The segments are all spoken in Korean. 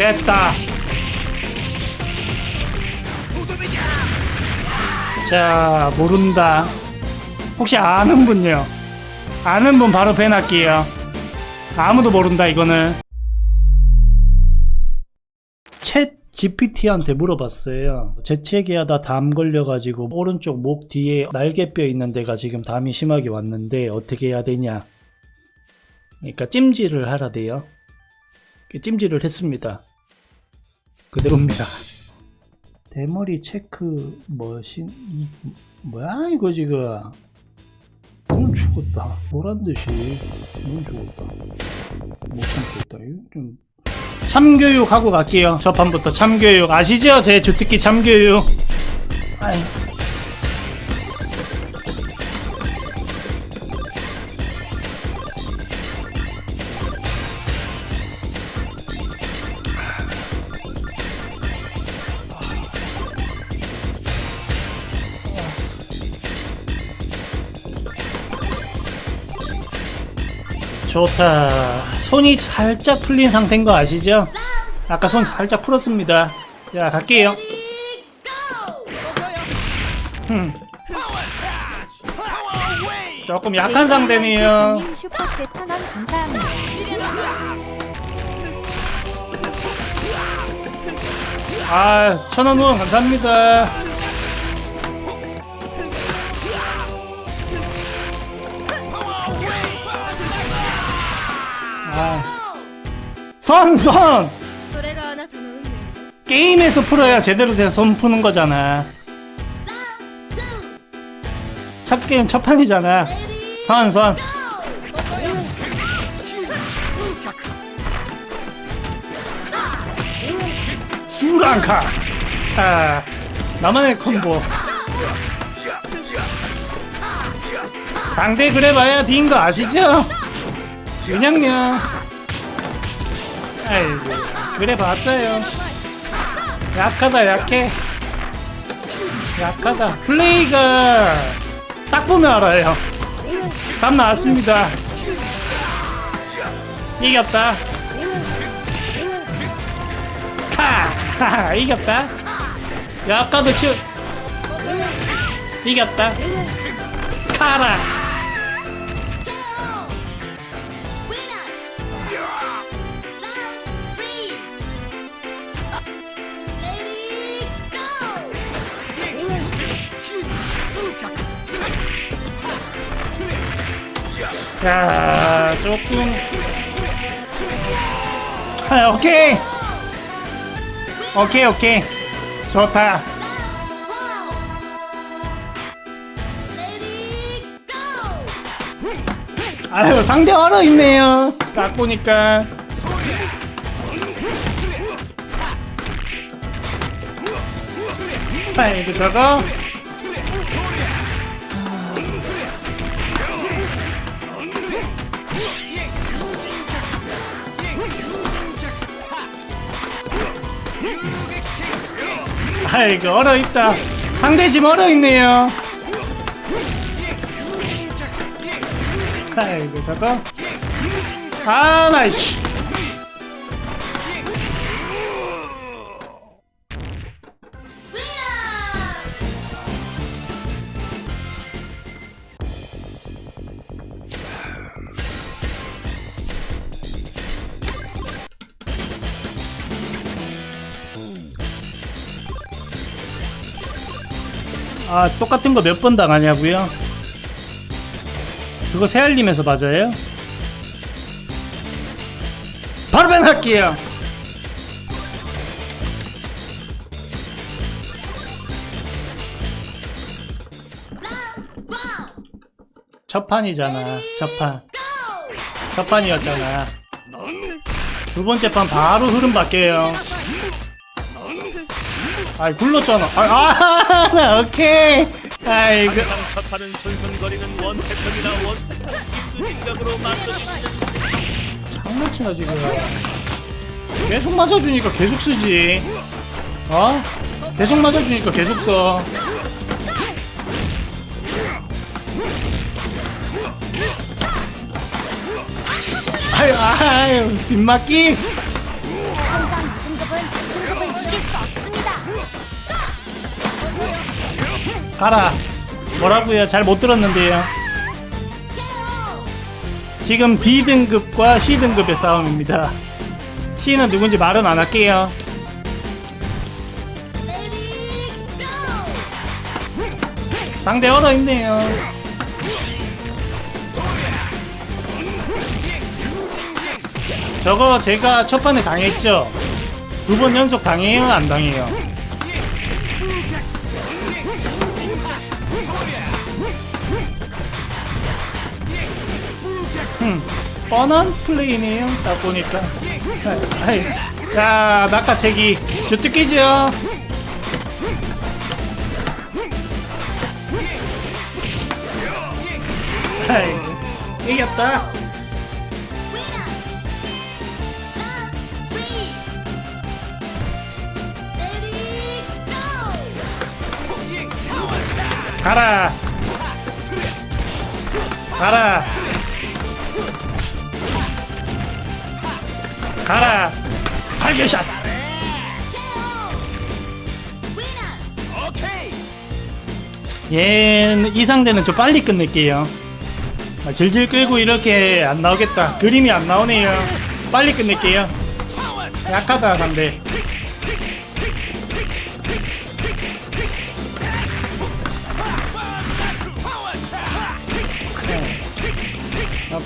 됐다. 자, 모른다. 혹시 아는 분요? 아는 분 바로 배할게요 아무도 모른다, 이거는. 챗 GPT한테 물어봤어요. 재채기하다 담 걸려가지고 오른쪽 목 뒤에 날개뼈 있는 데가 지금 담이 심하게 왔는데 어떻게 해야 되냐? 그러니까 찜질을 하라 돼요. 찜질을 했습니다. 그대로입니다. 대머리 체크 머신 이 뭐야 이거 지금? 넌 죽었다. 뭐란 듯이 넌 죽었다. 못. 이거 좀 참교육 하고 갈게요. 저 판부터 참교육 아시죠? 제 주특기 참교육. 아이. 좋다. 손이 살짝 풀린 상태인 거 아시죠? 아까 손 살짝 풀었습니다. 자, 갈게요. 흠. 조금 약한 상대네요. 님 슈퍼챗 천원 감사합니다. 아, 천원 후원 감사합니다. 선, 선! それがあなたの運命 게임에서 풀어야 제대로 된 손 푸는 거잖아. 첫 게임 첫 판이잖아. 선, 선. 수랑카. 자, 나만의 콤보. 상대 그래봐야 뒤인 거 아시죠? 그냥요. 아이고, 그래 봤어요. 약하다 약해. 약하다. 플레이가 딱 보면 알아요. 답 나왔습니다. 이겼다. 카 하하, 이겼다. 약하도 치우 이겼다. 카라 야 조금. 아, 오케이. 오케이 오케이. 좋다. 아유 상대 얼어 있네요. 딱 보니까. 아이고 저거 아이고 얼어 있다. 상대 집 얼어 있네요. 아이고 저거. 아 나이씨 아 똑같은 거 몇 번 당하냐고요? 그거 새알림에서 맞아요? 바로 밴할게요 첫 판이잖아 첫판 첫 판이었잖아 두 번째 판 바로 흐름 바뀌어요 아이 굴렀잖아. 아, 아 오케이. 아이고 상차파는 손손거리는 원 패턴이나 원 패턴 입구진각으로 맞서주는 장난치나 지금. 계속 맞아주니까 계속 쓰지. 어? 계속 맞아주니까 계속 써. 아유 아유 빗맞기 가라. 뭐라고요? 잘 못 들었는데요. 지금 D등급과 C등급의 싸움입니다. C는 누군지 말은 안 할게요. 상대 얼어 있네요. 저거 제가 첫 판에 당했죠? 두 번 연속 당해요? 안 당해요? 음, 뻔한 플레이네요. 딱 보니까. 아이, 자, 낙하채기 주특기죠. 이겼다. 가라. 가라. 가라. 발견샷. 얘는 이 상대는 좀 빨리 끝낼게요. 아, 질질 끌고 이렇게 안 나오겠다. 그림이 안 나오네요. 빨리 끝낼게요. 약하다 상대.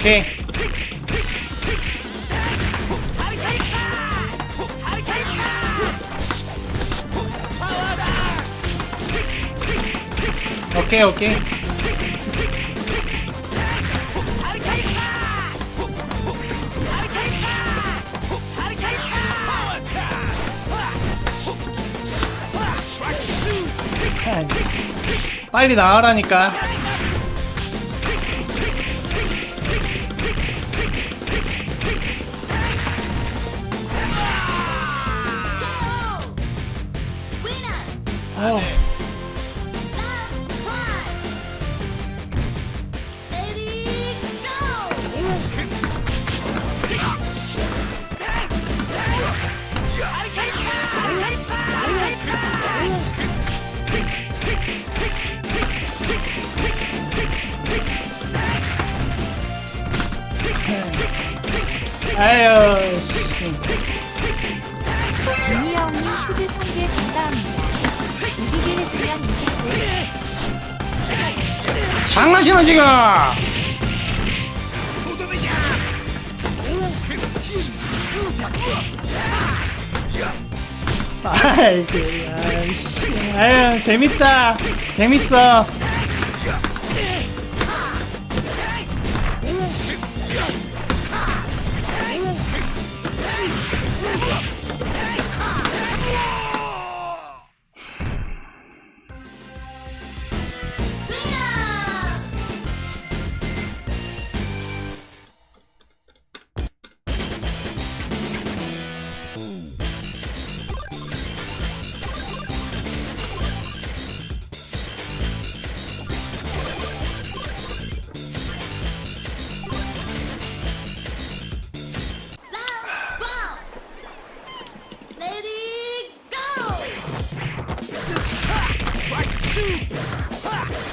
오케이. 오케이 오케이. 빨리 나와라니까. 아유 형님 치즈 천개 감사합니다. 이기게 해주면 29. 장난치나 지금 아이고 아이씨 아유 재밌다 재밌어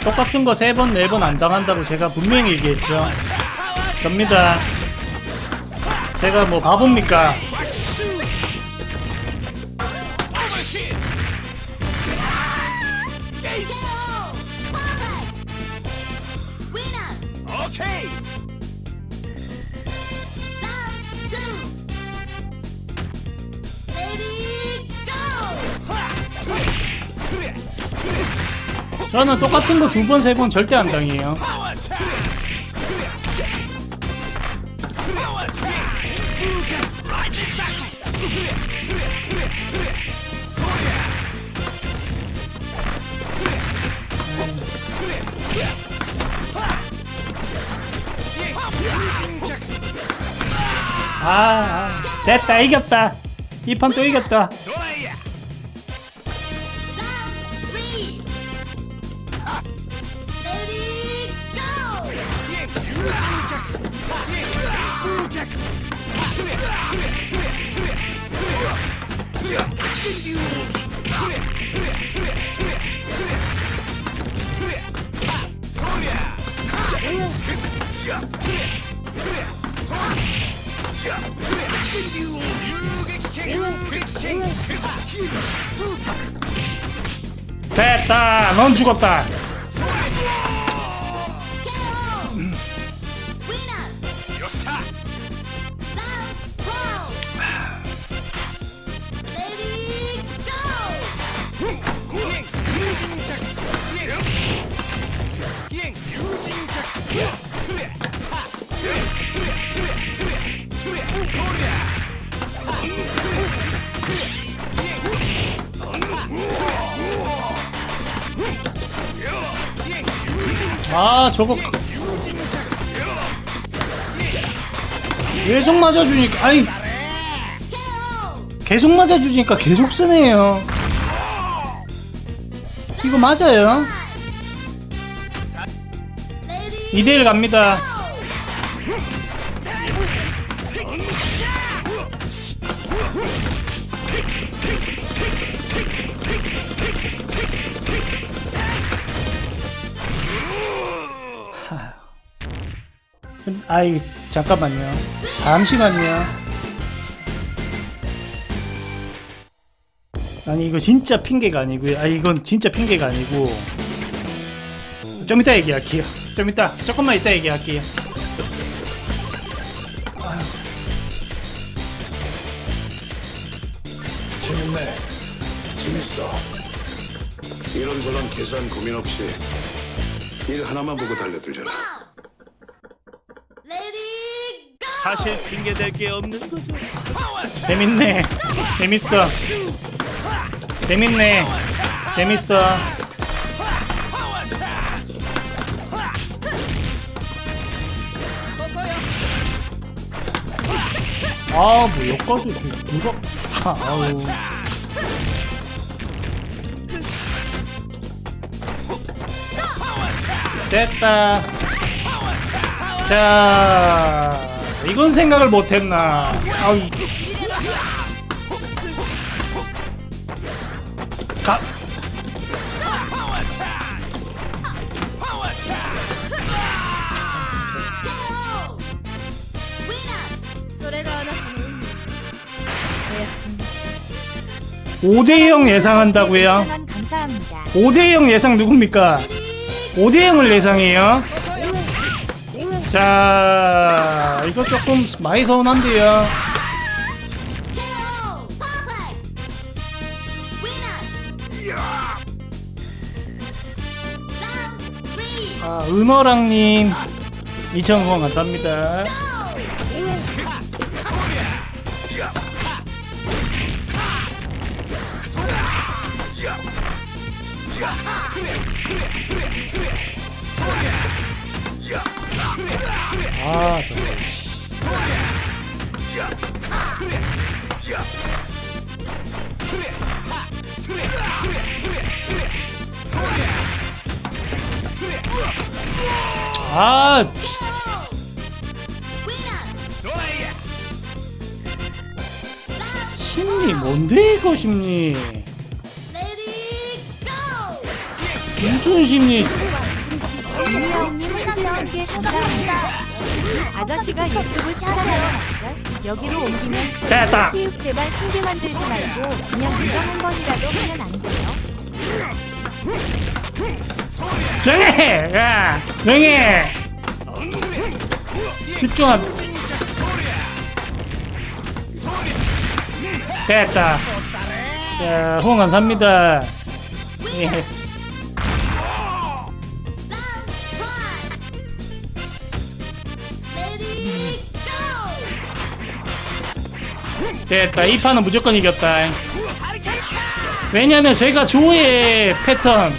똑같은 거 세 번 네 번 안 당한다고 제가 분명히 얘기했죠. 접니다. 제가 뭐 바보입니까 저는 똑같은 거 두 번 세 번 절대 안 당해요. 아, 아 됐다. 이겼다. 이 판 또 이겼다 됐다. 넌 죽었다. 아 저거. 계속 맞아주니까 아니 계속 맞아주니까 계속 쓰네요. 이거 맞아요? 2대1 갑니다 아이 잠깐만요 잠시만요 아니 이거 진짜 핑계가 아니고요 아 이건 진짜 핑계가 아니고 좀 이따 얘기할게요 좀 이따 조금만 이따 얘기할게요 재밌네. 재밌어. 이런저런 계산 고민 없이 일 하나만 보고 달려들잖아. 사실 핑계댈 게 없는 거죠. 재밌네. 재밌어. 재밌네. 재밌어. 아 뭐 여기까지 누가 아, 아우. 됐다. 자 이건 생각을 못했나 아우 이- 가 되었습니다. 5대0 예상한다고요? 2,000원 감사합니다. 5대0 예상 누굽니까? 5대0을 예상해요. 자, 이거 조금 많이 서운한데요. 아, 은어랑님 2,000원 감사합니다. 아, 정말. 아, 심리 뭔데 이거 심리? 무슨 심리? 감사합니다. 아저씨가 유튜브 찾아요. 여기로 옮기면 됐다. 제발 핑계 만들지 말고 그냥 인정 한 번이라도 하면 안 돼요? 조용해! 야! 조용해! 집중함. 됐다. 자, 후원 감사합니다. 예. 됐다. 이 판은 무조건 이겼다. 왜냐면 제가 조의 패턴,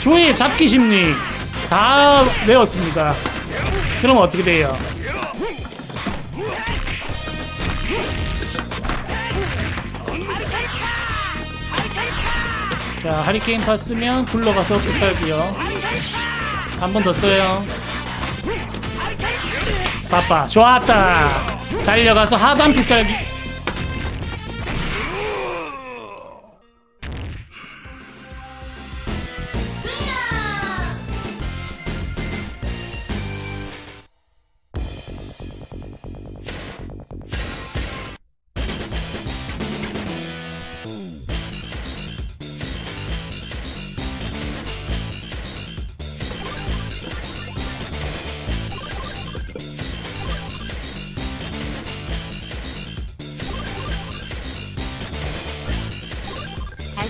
조의 잡기 심리 다 외웠습니다. 그럼 어떻게 돼요? 자, 하리케인 파 쓰면 굴러가서 끝살기요. 한 번 더 써요. 사빠, 좋았다. 달려가서 하단 필살기.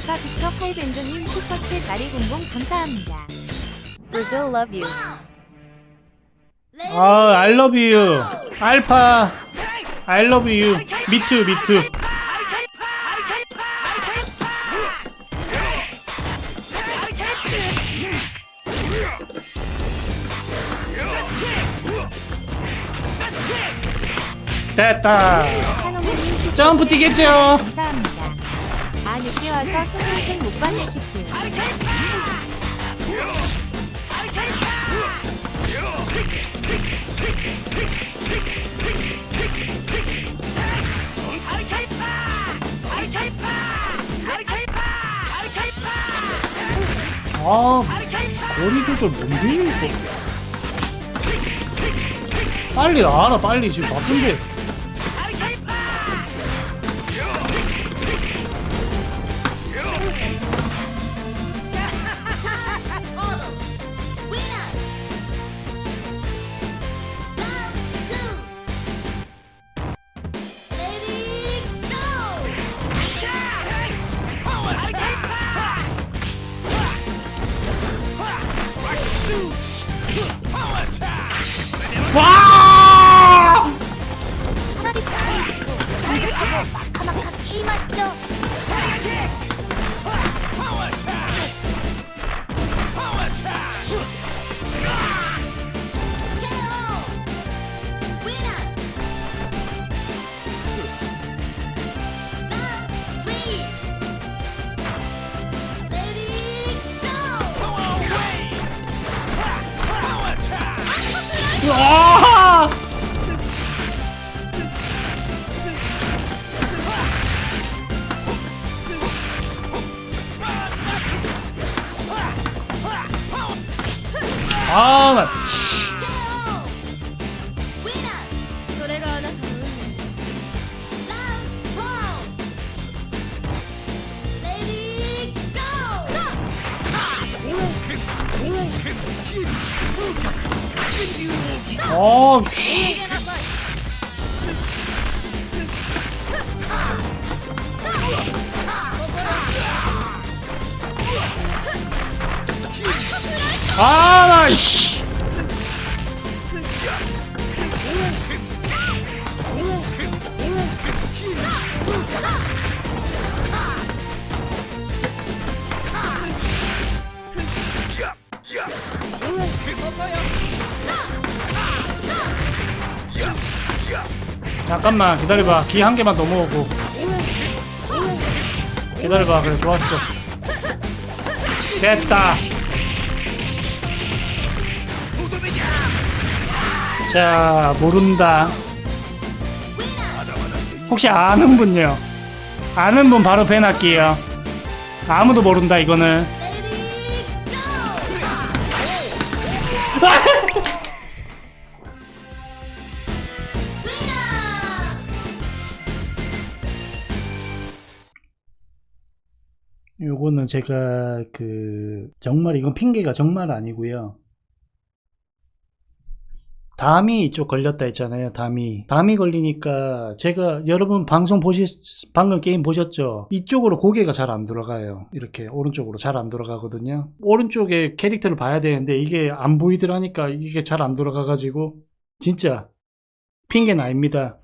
알파 빅터 8밴드님 슈퍼챗 나리공공 감사합니다. Brazil love you. 아, I love you. 알파. I love you. Me too, me too. 됐다. 점프 뛰겠죠? 감사합니다. 아 늦게 와서 소생생 못 봤네 키트. 아, 거리 조절 뭔데, 이거? 빨리 나와라, 빨리. 지금 바쁜데. 아! 아, 나. 아, 씨. 아, 나, 씨. 잠깐만 기다려봐. 기 한 개만 더 모으고. 기다려봐. 그래 좋았어. 됐다. 자 모른다. 혹시 아는 분요? 아는 분 바로 배할게요. 아무도 모른다 이거는 제가 그 정말 이건 핑계가 정말 아니고요. 담이 이쪽 걸렸다 했잖아요. 담이 담이 걸리니까 제가 여러분 방송 보시 방금 게임 보셨죠? 이쪽으로 고개가 잘 안 들어가요. 이렇게 오른쪽으로 잘 안 들어가거든요. 오른쪽에 캐릭터를 봐야 되는데 이게 안 보이더라니까 이게 잘 안 들어가 가지고 진짜 핑계는 아닙니다.